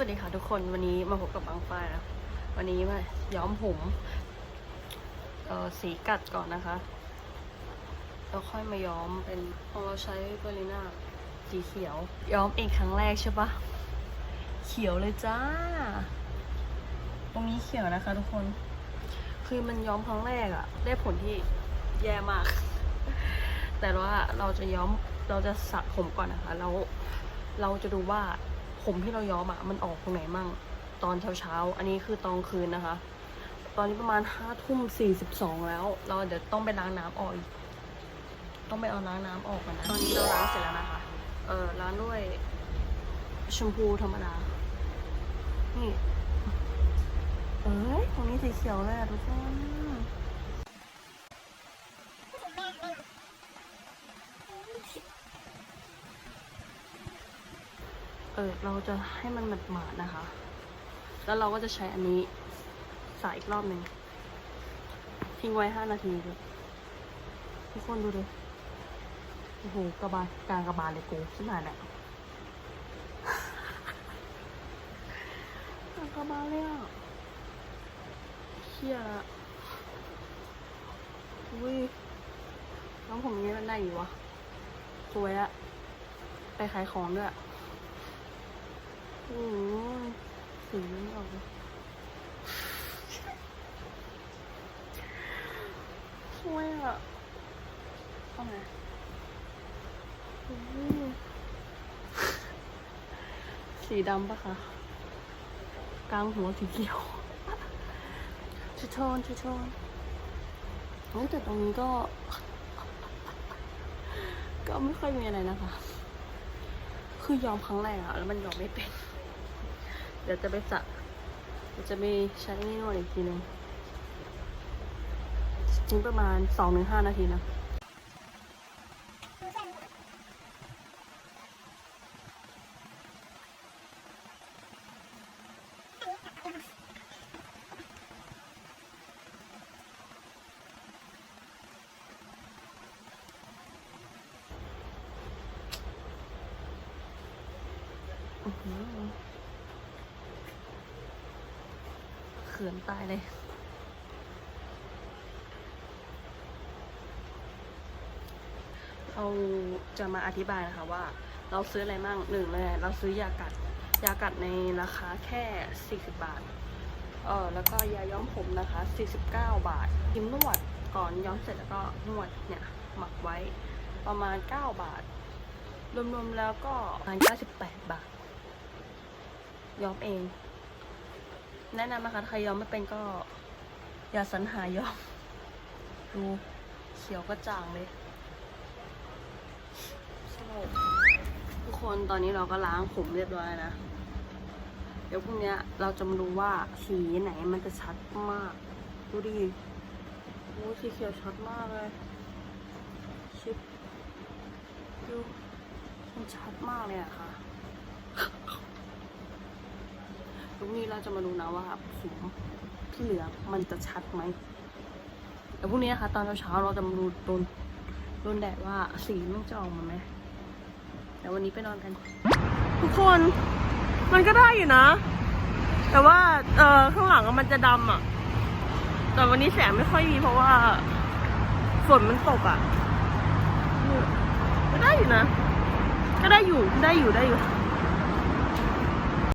วัสดีค่ะทุกคนวันนี้มาพบกับบางฟ้านะวันนี้มาย้อมผมเอ่อสีกัดก่อนนะคะ แล้วค่อยมาย้อมเป็นของเราใช้เบอร์ลิน่าสีเขียว ย้อมเองครั้งแรกใช่ปะเขียวเลยจ้า ตรงนี้เขียวนะคะ ทุกคน คือมันย้อมครั้งแรกอะได้ผลที่แย่มาก แต่ว่าเราจะย้อมเราจะสระผมก่อนนะคะแล้วเราจะดูว่า ผมที่เราย้อมอะมันออกตรงไหนมั่ง ตอนเช้าเช้าอันนี้คือตอนคืนนะคะ ตอนนี้ประมาณห้าทุ่มสี่สิบสองแล้ว เราเดี๋ยวต้องไปล้างน้ำออกอีกต้องไปเอาล้างน้ำออกก่อนนะตอนนี้เราล้างเสร็จแล้วนะคะ เออล้างด้วยแชมพูธรรมดา นี่ เอ้ยตรงนี้สีเขียวเลยอะทุกคน ออเราจะให้มันหมาดๆนะคะ แล้วเราก็จะใช้อันนี้สายอีกรอบหนึ่งทิ้งไว้ห้านาทีเลยทุกคนดูดิโอ้โหกระบาลกลางกระบาลเลยกูขึ้นมาเนี่ยกลางกระบาลเลยอะเชี่ยละอุ้ยน้องผมนี้มันได้อยู่วะสวยอะไปขายของด้วย โอ้ย สีมันออกเลยสวยอะเอาไงสีดำปะคะ กลางหัวสีเขียวชุดโทนชุดโทนเฮ้แต่ตรงนี้ก็ ก็ไม่ค่อยมีอะไรนะคะ คือยอมครั้งแรกอะแล้วมันยอมไม่เป็น ดี๋ยวจะไปจับเดี๋ยวจะไปใช้นี่นวดอีกทีหนึ่งทิ้งประมาณสองถึงห้านาทีนะ อื้อหือเขินตายเลย เราจะมาอธิบายนะคะว่า เราซื้ออะไรมั่งหนึ่งเลยเราซื้อยากัด ยากัดในราคาแค่ 40 บาท เออแล้วก็ยาย้อมผมนะคะ 49 บาทครีมนวดก่อนย้อมเสร็จแล้วก็นวดเนี่ยหมักไว้ประมาณ 9 บาท รวมๆแล้วก็ประมาณ98 บาท ย้อมเอง แนะนำนะคะใครยอมไม่เป็นก็ อย่าสรรหายอม ดูเขียวกระจ่างเลยโซ่ทุกคนตอนนี้เราก็ล้างผมเรียบร้อยนะ เดี๋ยวพรุ่งนี้เราจะมาดูว่าสีไหนมันจะชัดมาก ดูดิโอ้สีเขียวชัดมากเลย ชิปดูมันชัดมากเลยอะค่ะ ตรงนี้เราจะมาดูนะว่าผมที่เหลือมันจะชัดไหมแต่พรุ่งนี้นะคะตอนเช้าๆเราจะมาดูโดนโดนแดดว่าสีมันจะออกมาไหมแต่วันนี้ไปนอนกัน ทุกคนมันก็ได้อยู่นะ แต่ว่าเออข้างหลังมันจะดำอะ แต่วันนี้แสงไม่ค่อยมีเพราะว่าฝนมันตกอะก็ได้อยู่นะ ก็ได้อยู่ได้อยู่ได้อยู่